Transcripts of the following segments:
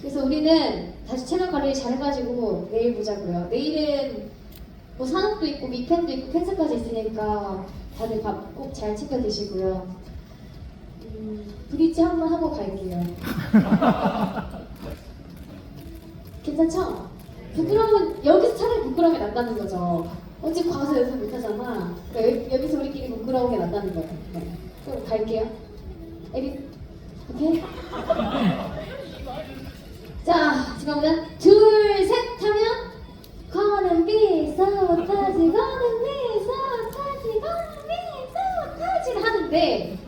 그래서 우리는 다시 채널 관리 잘해가지고 내일 보자고요. 내일은 뭐 산업도 있고 미팬도 있고 팬사까지 있으니까 다들 밥 꼭 잘 챙겨 드시고요. 음, 브릿지 한 번 하고 갈게요. 괜찮죠? 부끄러움은 여기서 차라리 부끄러움이 낫다는 거죠. 어찌 가서 연습 못하잖아. 그러니까 여기, 여기서 우리끼리 부끄러운 게 낫다는 거예요. 네. 그럼 갈게요. 에리, 오케이? 자, 지금부터 둘, 셋 하면 거는 비서 타지, 거는 비서 타지, 거는 비서 타지를 하는데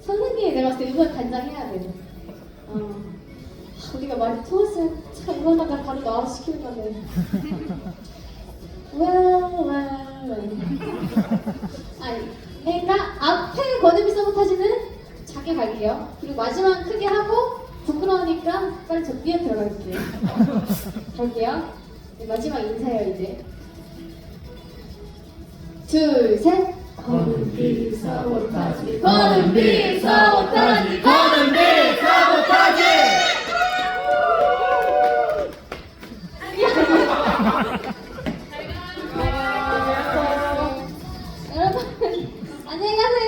선생님이 내가 봤을 때 이번 단장해야 돼. 어. 아, 우리가 많이 토했어요. 참 이러다가 바로 나와서 시키는 건데. well. 아니, 내가 앞에 거는 비서 타지는 작게 갈게요. 그리고 마지막 크게 하고 부끄러우니까 빨리 저 뒤에 들어갈게요. 갈게요. 네, 마지막 인사예요, 이제. 둘, 셋. 건비 사보타지 건비 사보타지 건비 사보타지 여러분 안녕히 가세요